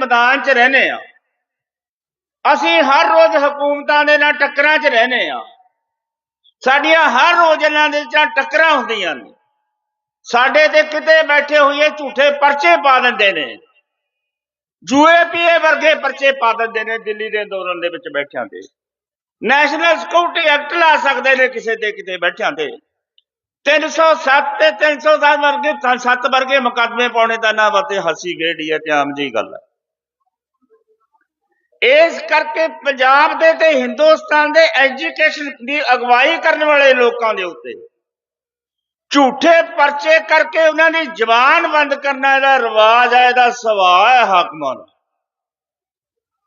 ਮੈਦਾਨ 'ਚ ਰਹਨੇ ਆ। ਅਸੀਂ ਹਰ ਰੋਜ਼ ਹਕੂਮਤਾਂ ਦੇ ਨਾਲ ਟੱਕਰਾਂ 'ਚ ਰਹਨੇ ਆ। ਸਾਡੀਆਂ ਹਰ ਰੋਜ਼ ਇਹਨਾਂ ਦੇ ਨਾਲ ਟੱਕਰਾਂ ਹੁੰਦੀਆਂ ਨੇ। ਸਾਡੇ ਤੇ ਕਿਤੇ ਬੈਠੇ ਹੋਏ ਝੂਠੇ ਪਰਚੇ ਪਾ ਦਿੰਦੇ ਨੇ। ਜੂਏ ਵਰਗੇ ਪਰਚੇ ਪਾ ਦਿੰਦੇ ਨੇ ਦਿੱਲੀ ਦੇ ਅੰਦੋਲਨ ਦੇ ਵਿੱਚ ਬੈਠਿਆਂ ਤੇ। ਨੈਸ਼ਨਲ ਸਿਕਿਉਰਿਟੀ ਐਕਟ ਲਾ ਸਕਦੇ ਨੇ ਕਿਸੇ ਦੇ ਕਿਤੇ ਬੈਠਿਆਂ ਤੇ। 307 ਤੇ 307 ਵਰਗੇ 7 ਵਰਗੇ ਮੁਕੱਦਮੇ ਪਾਉਣੇ ਦਾ ਨਾ ਵਤੇ ਹਸੀ ਗੇੜੀ ਹੈ ਤੇ ਆਮ ਜੀ ਗੱਲ ਹੈ। ਇਸ ਕਰਕੇ ਪੰਜਾਬ ਦੇ ਤੇ ਹਿੰਦੁਸਤਾਨ ਦੇ ਐਜੂਕੇਸ਼ਨ ਦੀ ਅਗਵਾਈ ਕਰਨ ਵਾਲੇ ਲੋਕਾਂ ਦੇ ਉੱਤੇ ਝੂਠੇ ਪਰਚੇ ਕਰਕੇ ਉਹਨਾਂ ਦੀ ਜ਼ਬਾਨ ਬੰਦ ਕਰਨਾ ਇਹਦਾ ਰਿਵਾਜ ਹੈ, ਇਹਦਾ ਸੁਭਾਅ ਹੈ ਹਾਕਮਾਂ ਦਾ।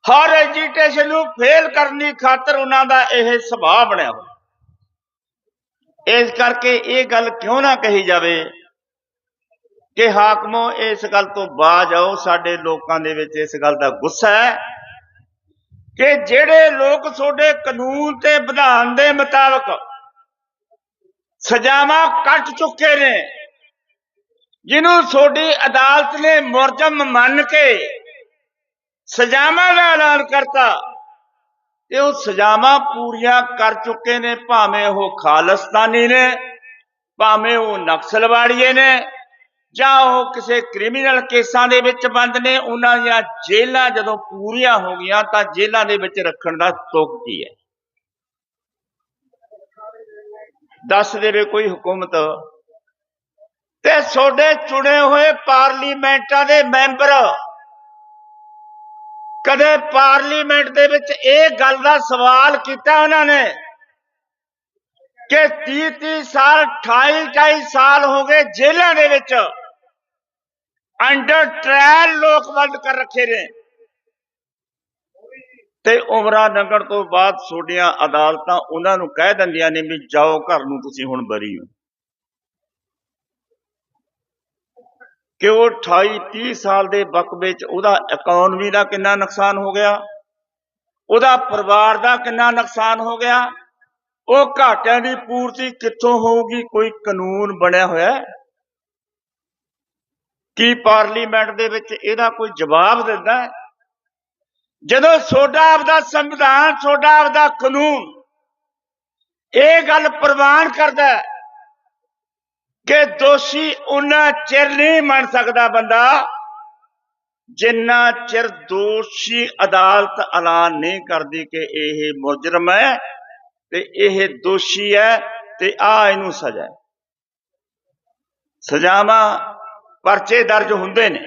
ਹਰ ਐਜੀਟੇਸ਼ਨ ਨੂੰ ਫੇਲ ਕਰਨੀ ਖਾਤਰ ਉਹਨਾਂ ਦਾ ਇਹ ਸੁਭਾਅ ਬਣਿਆ ਹੋਇਆ। ਇਸ ਕਰਕੇ ਇਹ ਗੱਲ ਕਿਉਂ ਨਾ ਕਹੀ ਜਾਵੇ ਕਿ ਹਾਕਮੋ, ਇਸ ਗੱਲ ਤੋਂ ਬਾਜ ਆਓ, ਸਾਡੇ ਲੋਕਾਂ ਦੇ ਵਿੱਚ ਇਸ ਗੱਲ ਦਾ ਗੁੱਸਾ ਹੈ। ਕਿ ਜਿਹੜੇ ਲੋਕ ਤੁਹਾਡੇ ਕਾਨੂੰਨ ਤੇ ਵਿਧਾਨ ਦੇ ਮੁਤਾਬਕ ਸਜ਼ਾਵਾਂ ਕੱਟ ਚੁੱਕੇ ਨੇ, ਜਿਹਨੂੰ ਤੁਹਾਡੀ ਅਦਾਲਤ ਨੇ ਮੁਰਜਮ ਮੰਨ ਕੇ ਸਜ਼ਾਵਾਂ ਦਾ ਐਲਾਨ ਕਰਤਾ, ਤੇ ਉਹ ਸਜ਼ਾਵਾਂ ਪੂਰੀਆਂ ਕਰ ਚੁੱਕੇ ਨੇ, ਭਾਵੇਂ ਉਹ ਖਾਲਸਤਾਨੀ ਨੇ, ਭਾਵੇਂ ਉਹ ਨਕਸਲਵਾੜੀਏ ਨੇ ਜਾਂ ਉਹ ਕਿਸੇ ਕ੍ਰਿਮੀਨਲ ਕੇਸਾਂ ਦੇ ਵਿੱਚ ਬੰਦ ਨੇ, ਉਹਨਾਂ ਦੀਆਂ ਜੇਲ੍ਹਾਂ ਜਦੋਂ ਪੂਰੀਆਂ ਹੋ ਗਈਆਂ ਤਾਂ ਜੇਲ੍ਹਾਂ ਦੇ ਵਿੱਚ ਰੱਖਣ ਦਾ ਤੁਕ ਕੀ ਹੈ? ਦੱਸ ਦੇਵੇ ਕੋਈ ਹਕੂਮਤ। ਤੇ ਤੁਹਾਡੇ ਚੁਣੇ ਹੋਏ ਪਾਰਲੀਮੈਂਟਾਂ ਦੇ ਮੈਂਬਰ ਕਦੇ ਪਾਰਲੀਮੈਂਟ ਦੇ ਵਿੱਚ ਇਹ ਗੱਲ ਦਾ ਸਵਾਲ ਕੀਤਾ ਉਹਨਾਂ ਨੇ ਕਿ 30 30 ਸਾਲ 28 28 ਸਾਲ ਹੋ ਗਏ ਜੇਲ੍ਹਾਂ ਦੇ ਵਿੱਚ। ਅੰਡਰ ਟ੍ਰਾਇਲ ਲੋਕ ਬੰਦ ਕਰ ਰੱਖੇ ਨੇ। ਤੇ ਉਮਰਾਂ ਲੰਘਣ ਤੋਂ ਬਾਅਦ ਛੋਟੀਆਂ ਅਦਾਲਤਾਂ ਉਹਨਾਂ ਨੂੰ ਕਹਿ ਦਿੰਦੀਆਂ ਨੇ ਵੀ ਜਾਓ ਘਰ ਨੂੰ ਤੁਸੀਂ ਹੁਣ ਬਰੀ ਹੋ। ਕਿ ਉਹ 28 30 ਸਾਲ ਦੇ ਵਕਤ ਵਿੱਚ ਉਹਦਾ ਇਕਨੋਮੀ ਦਾ ਕਿੰਨਾ ਨੁਕਸਾਨ ਹੋ ਗਿਆ, ਉਹਦਾ ਪਰਿਵਾਰ ਦਾ ਕਿੰਨਾ ਨੁਕਸਾਨ ਹੋ ਗਿਆ, ਉਹ ਘਾਟਿਆਂ ਦੀ ਪੂਰਤੀ ਕਿੱਥੋਂ ਹੋਊਗੀ, ਕੋਈ ਕਾਨੂੰਨ ਬਣਿਆ ਹੋਇਆ ਕੀ ਪਾਰਲੀਮੈਂਟ ਦੇ ਵਿੱਚ ਇਹਦਾ ਕੋਈ ਜਵਾਬ ਦਿੰਦਾ ਹੈ? ਜਦੋਂ ਸੋਡਾ ਆਪਦਾ ਸੰਵਿਧਾਨ, ਸੋਡਾ ਆਪਦਾ ਕਾਨੂੰਨ ਇਹ ਗੱਲ ਪ੍ਰਵਾਨ ਕਰਦਾ ਹੈ ਕਿ ਦੋਸ਼ੀ ਉਹਨਾਂ ਚਿਰ ਨਹੀਂ ਮੰਨ ਸਕਦਾ ਬੰਦਾ ਜਿੰਨਾ ਚਿਰ ਦੋਸ਼ੀ ਅਦਾਲਤ ਐਲਾਨ ਨਹੀਂ ਕਰਦੀ ਕਿ ਇਹ ਮੁਜਰਮ ਹੈ ਤੇ ਇਹ ਦੋਸ਼ੀ ਹੈ ਤੇ ਆ ਇਹਨੂੰ ਸਜ਼ਾ ਸਜ਼ਾਵਾਂ ਪਰਚੇ ਦਰਜ ਹੁੰਦੇ ਨੇ।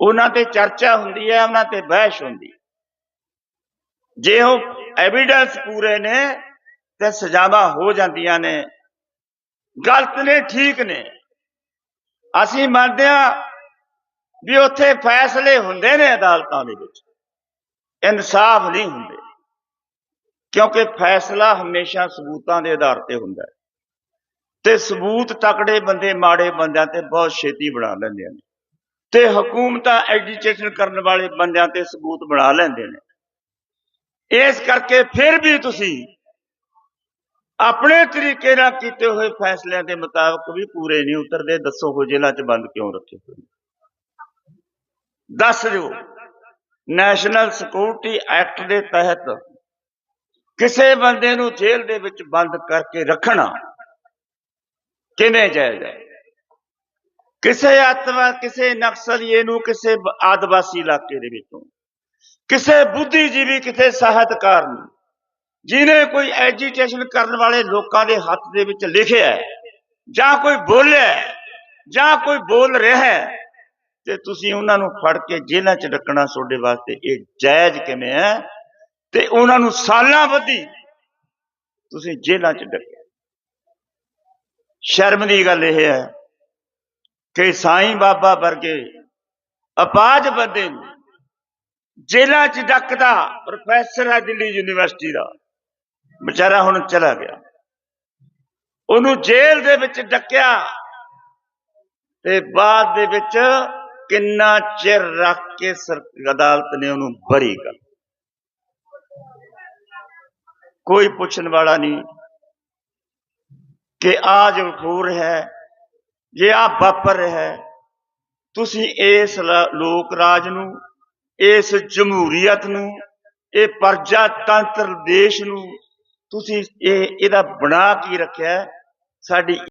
ਉਹਨਾਂ ਤੇ ਚਰਚਾ ਹੁੰਦੀ ਹੈ, ਉਹਨਾਂ ਤੇ ਬਹਿਸ ਹੁੰਦੀ ਜੇ ਉਹ ਐਵੀਡੈਂਸ ਪੂਰੇ ਨੇ, ਤੇ ਸਜ਼ਾਵਾਂ ਹੋ ਜਾਂਦੀਆਂ ਨੇ। ਗਲਤ ਨੇ, ਠੀਕ ਨੇ। ਅਸੀਂ ਮੰਨਦੇ ਹਾਂ ਵੀ ਉੱਥੇ ਫੈਸਲੇ ਹੁੰਦੇ ਨੇ ਅਦਾਲਤਾਂ ਦੇ ਵਿੱਚ। ਇਨਸਾਫ ਨਹੀਂ ਹੁੰਦੇ। ਕਿਉਂਕਿ ਫੈਸਲਾ ਹਮੇਸ਼ਾ ਸਬੂਤਾਂ ਦੇ ਆਧਾਰ ਤੇ ਹੁੰਦਾ ਹੈ। ਤੇ ਸਬੂਤ ਤਕੜੇ ਬੰਦੇ, ਮਾੜੇ ਬੰਦਿਆਂ ਤੇ ਬਹੁਤ ਛੇਤੀ ਬਣਾ ਲੈਂਦੇ ਨੇ। ਤੇ ਹਕੂਮਤਾਂ ਐਜੀਟੇਸ਼ਨ ਕਰਨ ਵਾਲੇ ਬੰਦਿਆਂ ਤੇ ਸਬੂਤ ਬਣਾ ਲੈਂਦੇ ਨੇ। ਇਸ ਕਰਕੇ ਫਿਰ ਵੀ ਤੁਸੀਂ ਆਪਣੇ ਤਰੀਕੇ ਨਾਲ ਕੀਤੇ ਹੋਏ ਫੈਸਲਿਆਂ ਦੇ ਮੁਤਾਬਕ ਵੀ ਪੂਰੇ ਨਹੀਂ ਉਤਰਦੇ। ਦੱਸੋ ਹੋ ਜੇਲ੍ਹਾਂ 'ਚ ਬੰਦ ਕਿਉਂ ਰੱਖੇ ਹੋਏ ਦੱਸ ਦਿਓ, ਨੈਸ਼ਨਲ ਸਿਕਿਉਰਿਟੀ ਐਕਟ ਦੇ ਤਹਿਤ ਕਿਸੇ ਬੰਦੇ ਨੂੰ ਜੇਲ੍ਹ ਦੇ ਵਿੱਚ ਬੰਦ ਕਰਕੇ ਰੱਖਣਾ ਕਿਵੇਂ ਜਾਇਜ਼ ਹੈ? ਕਿਸੇ ਆਤਮਾ, ਕਿਸੇ ਨਕਸਲੀਏ ਨੂੰ ਕਿਸੇ ਆਦਿਵਾਸੀ ਇਲਾਕੇ ਦੇ ਵਿੱਚੋਂ, ਕਿਸੇ ਬੁੱਧੀਜੀਵੀ ਕਿਸੇ ਸਾਹਿਤਕਾਰ ਨੂੰ ਜਿਨੇ ਕੋਈ ਐਜੀਟੇਸ਼ਨ ਕਰਨ ਵਾਲੇ ਲੋਕਾਂ ਦੇ ਹੱਥ ਦੇ ਵਿੱਚ ਲਿਖਿਆ ਜਾਂ ਕੋਈ ਬੋਲਿਆ ਜਾਂ ਕੋਈ ਬੋਲ ਰਿਹਾ ਹੈ, ਤੇ ਤੁਸੀਂ ਉਹਨਾਂ ਨੂੰ ਫੜ ਕੇ ਜੇਲ੍ਹਾਂ 'ਚ ਰੱਖਣਾ ਤੁਹਾਡੇ ਵਾਸਤੇ ਇਹ ਜਾਇਜ਼ ਕਿਵੇਂ ਹੈ? ਤੇ ਉਹਨਾਂ ਨੂੰ ਸਾਲਾਂ ਬੱਧੀ ਤੁਸੀਂ ਜੇਲ੍ਹਾਂ 'ਚ ਡੱਕਿਆ ਸ਼ਰਮ ਦੀ ਗੱਲ ਇਹ ਹੈ ਕਿ ਸਾਈਂ ਬਾਬਾ ਵਰਗੇ ਅਪਾਜ ਬੰਦੇ ਨੂੰ ਜੇਲ੍ਹਾਂ 'ਚ ਡੱਕਦਾ ਪ੍ਰੋਫੈਸਰ ਹੈ ਦਿੱਲੀ ਯੂਨੀਵਰਸਿਟੀ ਦਾ, ਵਿਚਾਰਾ ਹੁਣ ਚਲਾ ਗਿਆ। ਉਹਨੂੰ ਜੇਲ੍ਹ ਦੇ ਵਿੱਚ ਡੱਕਿਆ ਤੇ ਬਾਅਦ ਦੇ ਵਿੱਚ ਕਿੰਨਾ ਚਿਰ ਰੱਖ ਕੇ ਸਰ, ਅਦਾਲਤ ਨੇ ਉਹਨੂੰ ਬਰੀ ਕਰ ਕੋਈ ਪੁੱਛਣ ਵਾਲਾ ਨਹੀਂ। ਕਿ ਆ ਜੋ ਹੈ, ਜੇ ਆ ਵਾਪਰ ਰਿਹਾ ਹੈ, ਤੁਸੀਂ ਇਸ ਲੋਕ ਰਾਜ ਨੂੰ, ਇਸ ਜਮਹੂਰੀਅਤ ਨੂੰ, ਇਹ ਪ੍ਰਜਾਤੰਤਰ ਦੇਸ਼ ਨੂੰ, ਤੁਸੀਂ ਇਹ, ਇਹਦਾ ਬਣਾ ਕੀ ਰੱਖਿਆ? ਸਾਡੀ